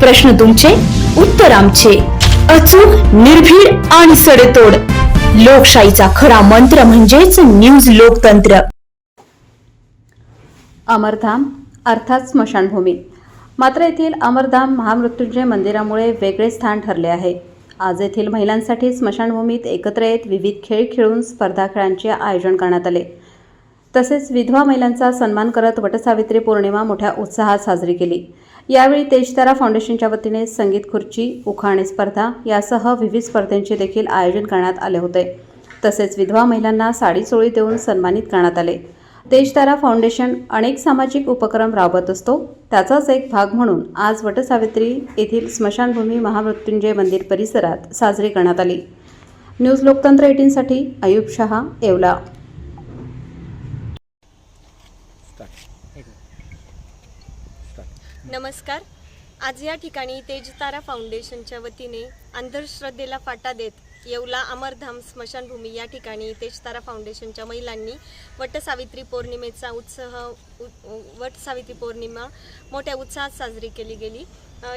प्रश्न तुमचे उत्तर आमचे. अचूक निर्भीड आणि सडेतोड. लोकशाहीचा खरा मंत्र म्हणजेच न्यूज लोकतंत्र. अमरधाम अर्थात स्मशानभूमी. मात्र येथील अमरधाम महामृत्युंजय मंदिरामुळे वेगळे स्थान ठरले आहे. आज येथील महिलांसाठी स्मशानभूमीत एकत्र येत विविध खेळ खेळून स्पर्धा खेळांचे आयोजन करण्यात आले. तसेच विधवा महिलांचा सन्मान करत वटसावित्री पौर्णिमा मोठ्या उत्साहात साजरी केली. यावेळी तेजतारा फाउंडेशनच्या वतीने संगीत खुर्ची उखाणे स्पर्धा यासह विविध स्पर्धांचे देखील आयोजन करण्यात आले होते. तसेच विधवा महिलांना साडी चोळी देऊन सन्मानित करण्यात आले. तेजतारा फाउंडेशन अनेक सामाजिक उपक्रम राबवत असतो. त्याचाच एक भाग म्हणून आज वटसावित्री येथील स्मशानभूमी महामृत्युंजय मंदिर परिसरात साजरी करण्यात आली. न्यूज लोकतंत्र एटीनसाठी अयूब शहा येवला. नमस्कार. आज या ठिकाणी तेजतारा फाउंडेशनच्या वतीने अंधश्रद्धेला फाटा देत येवला अमरधाम स्मशानभूमी या ठिकाणी तेजतारा फाउंडेशनच्या महिलांनी वटसावित्री पौर्णिमेचा उत्सव वटसावित्री पौर्णिमा मोठ्या उत्साहात साजरी केली गेली.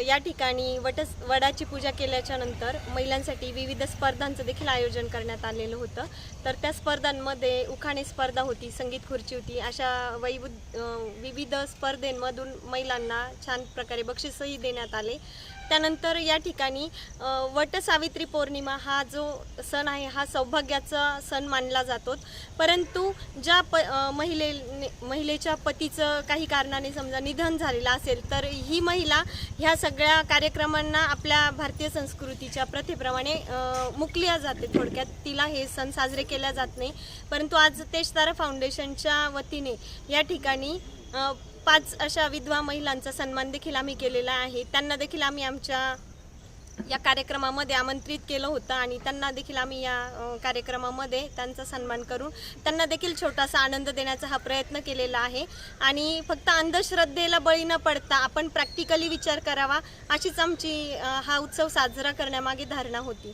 या ठिकाणी वटस वडाची पूजा केल्याच्यानंतर महिलांसाठी विविध स्पर्धांचं देखील आयोजन करण्यात आलेलं होतं. तर त्या स्पर्धांमध्ये उखाणे स्पर्धा होती संगीत खुर्ची होती. अशा वैविध विविध स्पर्धेंमधून महिलांना छान प्रकारे बक्षीसही देण्यात आले. त्यानंतर या ठिकाणी वटसावित्री पौर्णिमा हा जो सण आहे हा सौभाग्याचा सण मानला जातो. परंतु ज्या प महिले महिलेच्या पतीचं काही कारणाने समजा निधन झालेलं असेल तर ही महिला ह्या सगळ्या कार्यक्रमांना आपल्या भारतीय संस्कृतीच्या प्रथेप्रमाणे मुकल्या जाते थोडक्यात. तिला हे सण साजरे केल्या जात नाही. परंतु आज तेजतारा फाउंडेशनच्या वतीने या ठिकाणी पाच अशा विधवा महिलांचा सन्मान देखील आम्ही केलेला आहे. त्यांना देखील आम्ही आमच्या या कार्यक्रमामध्ये आमंत्रित केलं होतं आणि त्यांना देखील आम्ही या कार्यक्रमामध्ये त्यांचा सन्मान करून त्यांना देखील छोटासा आनंद देण्याचा हा प्रयत्न केलेला आहे. आणि फक्त अंधश्रद्धेला बळी न पडता आपण प्रॅक्टिकली विचार करावा अशीच आमची हा उत्सव साजरा करण्यामागे धारणा होती.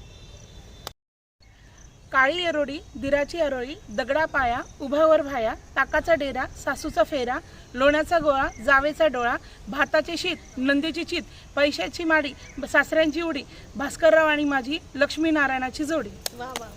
काळी एरोडी दिराची अरोळी दगडा पाया उभावर भाया ताकाचा डेरा सासूचा फेरा लोण्याचा गोळा जावेचा डोळा भाताचे शीत नंदीची चीत पैशाची माडी सासऱ्यांची उडी भास्करराव आणि माझी लक्ष्मीनारायणाची जोडी. वा वा.